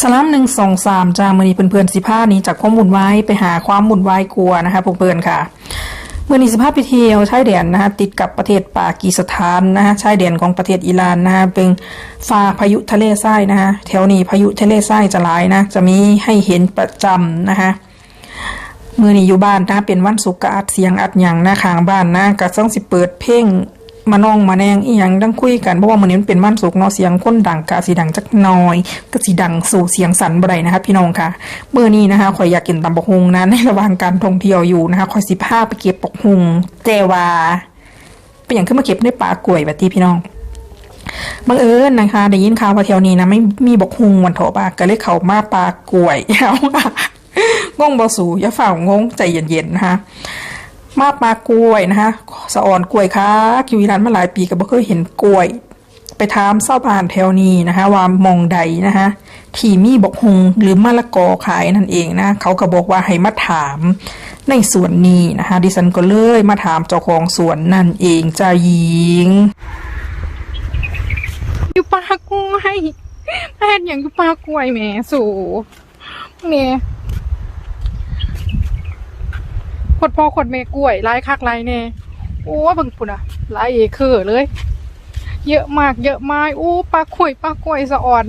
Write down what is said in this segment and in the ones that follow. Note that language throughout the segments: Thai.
สลามหนึ่งสองสามจามือนี้เพื่อนๆสิผ้านี้จากความบุญไว้ไปหาความบุญไว้กลัวนะคะเพื่อนๆค่ะเมื่อนี้สิภาพไปเที่ยวชายแดนนะคะติดกับประเทศปากีสถานนะคะชายแดนของประเทศอิหร่านนะคะเป็นฟ้าพายุทะเลทรายนะคะแถวนี้พายุทะเลทรายจะหลายนะจะมีให้เห็นประจำนะคะมือนี้อยู่บ้านนะเป็นวันศุกร์ก็อัดเสียงอัดหยังนะข้างบ้านนะก็ต้องสิเปิดเพลง มาน้องมาแนงอีหยังดังคุยกันเพราะว่ามื้อนี้มันเป็นวันศุกเนาะเสียงคนดังกะสิดังจักน่อยก็สิดังสู่เสียงสันบ่ได้นะคะพี่น้องค่ะเมื้อนี้นะคะข่อยอยากกินตำบักฮุงนะในระหว่างการท่องเที่ยวอยู่นะคะข่อยสิพาไปเก็บบักฮุงแต่ว่าเป็นหยังขึ้นมาเก็บในป่ากล้วยแบบที่พี่น้องบังเอิญนะคะได้ยินข่าวว่าแถวนี้นะไม่มีบกฮุงวันโถบาก็เลยเข้ามาปลากล้วยเอางงบอสูอย่าฝ่างงใจเย็นๆนะคะ มาปลากล้วยนะคะสะอ่อนกล้วยค่ะคิวีรันมาหลายปีก็บ่เคยเห็นกล้วย ไปถามเศร้าบ้านแถวนี้นะคะว่ามองใดนะคะที่มีบกฮงหรือมะละกอขายนั่นเองนะเขาก็บอกว่าให้มาถามในสวนนี้นะคะดิฉันก็เลยมาถามเจ้าของสวนนั่นเองจ้าหญิงอยู่ปลากล้วยแพทย์อย่างอยู่ปลากล้วยแม่สูแม่ ขดพ่อขดเมกล้วยลายคักลายแน่โอ้เบิ่งปุ่นอะลายเอเคอร์เลย เยอะมากเยอะมากโอ้ปลากล้วยปลากล้วยสะอ่อน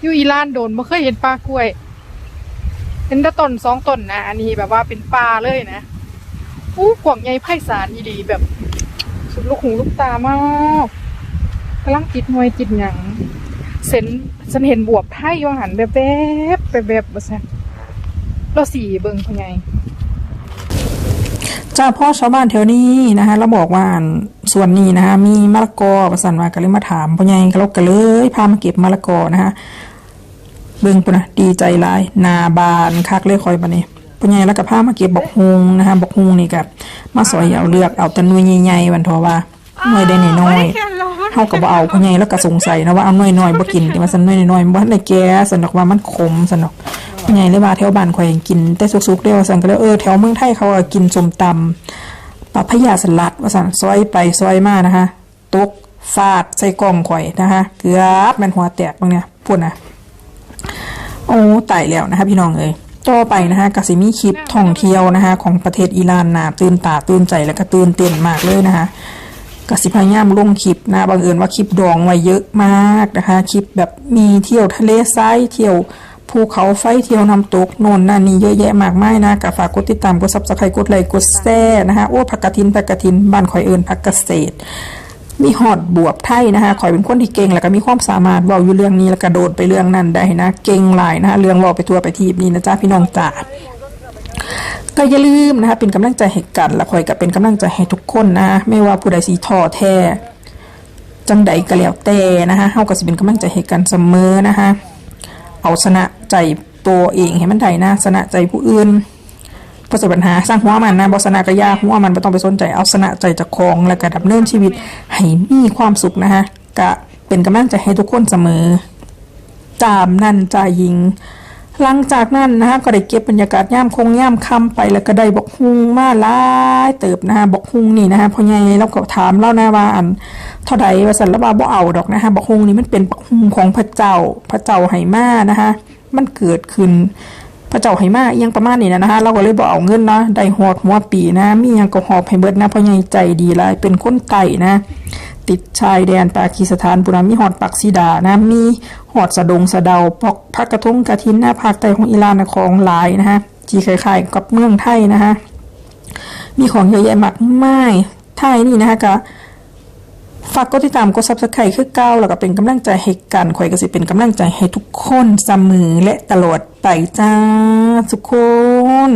อยู่อีลานโดนไม่เคยเห็นปลากล้วยเป็นแตะต้นสองต้นนะอันนี้แบบว่าเป็นปลาเลยนะอู้กว่างใหญ่ไพศาลอีดีแบบ สุดลูกหูลูกตามากกำลังจิตหน่วยจิตหยังเซนฉันเห็นบวบไทยว่าหันแบบแบบแบบแบบว่าซั่นเราสีเบิ่งพ่อให จ้าพ่อชาวบ้านแถวนี้นะคะเราบอกว่าส่วนนี้นะคะมีมะละกอประสันว่าก็เลยมาถามพ่อใหญ่ก็เราก็เลยพามาเก็บมะละกอนะคะเบิ่งปุ่นนะดีใจหลายนาบานคักเลยคอยบัดนี้พ่อใหญ่แล้วก็พามาเก็บบกฮงนะคะบกฮงนี่กับมาสอยเอาเลือกเอาตะนุยใหญ่ๆวันทอว่าหน่วยได้หน้อย เฮาก็บ่เอาพ่อใหญ่แล้วก็สงสัยนะว่าเอาน้อยๆบ่กินแต่ว่าซั่นน้อยๆบ่ทันได้แก่ซั่นดอกว่ามันขมซั่นดอกพ่อใหญ่เลยว่าแถวบ้านข่อยกินแต่สุกๆเด้อว่าซั่นก็เลยเออแถวเมืองไทยเขาก็กินส้มตำปลาพะยาสลัดว่าซั่นซอยไปซอยมานะคะตกฟาดใส่กล่องข่อยนะคะเกือบแม่นหัวแตกบางเนี่ยพุ่นะโอ้ตายแล้วนะคะพี่น้องเอ้ยต่อไปนะคะก็สิมีคลิปท่องเที่ยวนะคะของประเทศอิหร่านนาตื่นตาตื่นใจแล้วก็ตื่นเต้นมากเลยนะคะ กสิพยายามลงคลิปนะบังเอิญว่าคลิปดองไว้เยอะมากนะคะคลิปแบบมีเที่ยวทะเลทรายเที่ยวภูเขาไฟเที่ยวน้ำตกโน่นนั่นนี่เยอะแยะมากมายนะก็ฝากกดติดตามกดซับสไครต์กดไลค์กดแซ่นะคะโอ้ผักกะถินผักกะถินบ้านข่อยเอิญผักเกษตรมีหอดบวบไทยนะคะข่อยเป็นคนที่เก่งแล้วก็มีความสามารถว้าอยู่เรื่องนี้แล้วก็โดดไปเรื่องนั้นได้นะ เก่งหลายนะคะเรื่องว้าไปทัวไปทีบนี้นะจ๊ะพี่น้องจ๋า ก็อย่าลืมนะคะเป็นกำลังใจให้กันและคอยกับเป็นกำลังใจให้ทุกคนนะ ไม่ว่าผู้ใดสีทอแท้จังใดก็แล้วแต่นะคะเฮาก็สิเป็นกำลังใจให้กันเสมอนะคะเอาชนะใจตัวเองให้มันได้นะชนะใจผู้อื่นประสบปัญหาสร้างหัวมันนะบอสนากระยาหัวมันไม่ต้องไปสนใจเอาชนะใจจากของแล้วก็ดำเนินชีวิตให้มีความสุขนะคะก็เป็นกำลังใจให้ทุกคนเสมอ จามนั่นจ่ายิง หลังจากนั้นนะฮะก็ได้เก็บบรรยากาศย่ามคงย่ามคำไปแล้วก็ได้บอกฮุงมาหลายเติบนะฮะบอกฮุงนี่นะฮะพ่อใหญ่เราก็ถามเล่านะว่าอันเท่าใดว่าสันละบาบ่เอาดอกนะฮะบอกฮุงนี่มันเป็นบอกฮุงของพระเจ้าพระเจ้าไหมานะฮะมันเกิดขึ้นพระเจ้าไหมาอิหยังประมาณนี้นะนะฮะเราก็เลยบอกเอาเงินนะได้หอดหัวปีนะมีอิหยังก็หอบให้เบิดนะพ่อใหญ่ใจดีหลายเป็นคนไต่นะ ติดชายแดนปากีสถานปุรามีหอดปักซีดานะมีหอดสะดงสะเดาปอกพักกระทงกระทินหน้าภาคใต้ของอิหร่านของหลายนะฮะจีคล้ายๆกับเมืองไทยนะฮะมีของเยอะแยะมากมายไทยนี่นะฮะก็ฝากกดติดตามกดซับสไครต์คือเก้าแล้วก็เป็นกำลังใจให้กันข่อยก็สิเป็นกำลังใจให้ทุกคนเสมอและตลอดไปจ้าทุกคน